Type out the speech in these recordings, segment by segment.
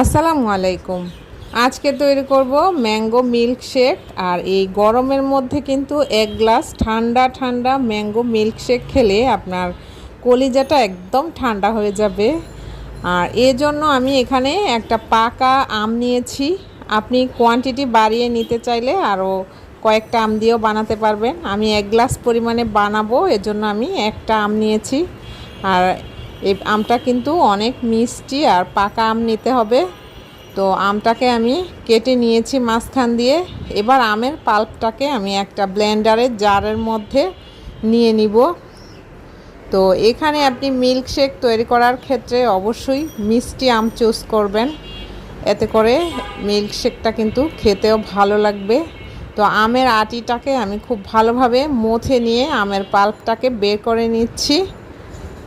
আসসালামু আলাইকুম। আজকে তৈরি করব ম্যাঙ্গো মিল্ক শেক আর এই গরমের মধ্যে কিন্তু এক গ্লাস ঠান্ডা ঠান্ডা ম্যাঙ্গো মিল্ক শেক খেলে আপনার কলিজাটা একদম ঠান্ডা হয়ে যাবে। আর এর জন্য আমি এখানে একটা পাকা আম নিয়েছি। আপনি কোয়ান্টিটি বাড়িয়ে নিতে চাইলে আরও কয়েকটা আম দিয়েও বানাতে পারবেন। আমি এক গ্লাস পরিমাণে বানাবো, এজন্য আমি একটা আম নিয়েছি। আর এই আমটা কিন্তু অনেক মিষ্টি আর পাকা আম নিতে হবে। তো আমটাকে আমি কেটে নিয়েছি মাঝখান দিয়ে। এবার আমের পাল্পটাকে আমি একটা ব্লেন্ডারের জারের মধ্যে নিয়ে নিব। তো এখানে আপনি মিল্কশেক তৈরি করার ক্ষেত্রে অবশ্যই মিষ্টি আম চুজ করবেন। এতে করে মিল্কশেকটা কিন্তু খেতেও ভালো লাগবে। তো আমের আটিটাকে আমি খুব ভালোভাবে মথে নিয়ে আমের পাল্পটাকে বের করে নিচ্ছি।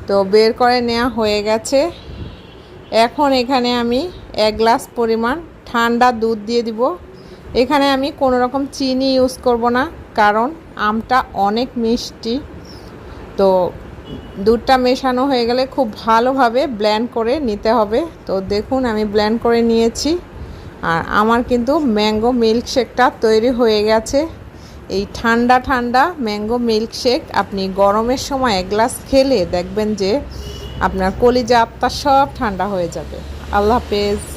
তো বের করে নেওয়া হয়ে গেছে। এখন এখানে আমি এক গ্লাস পরিমাণ ঠান্ডা দুধ দিয়ে দিব। এখানে আমি কোনো রকম চিনি ইউজ করব না, কারণ আমটা অনেক মিষ্টি। তো দুধটা মেশানো হয়ে গেলে খুব ভালোভাবে ব্ল্যান্ড করে নিতে হবে। তো দেখুন, আমি ব্ল্যান্ড করে নিয়েছি। আর আমার কিন্তু ম্যাঙ্গো মিল্কশেকটা তৈরি হয়ে গেছে। এই ঠান্ডা ঠান্ডা ম্যাঙ্গো মিল্কশেক আপনি গরমের সময় এক গ্লাস খেলে দেখবেন যে আপনার কলিজা আত্মা সব ঠান্ডা হয়ে যাবে। আল্লাহ হাফেজ।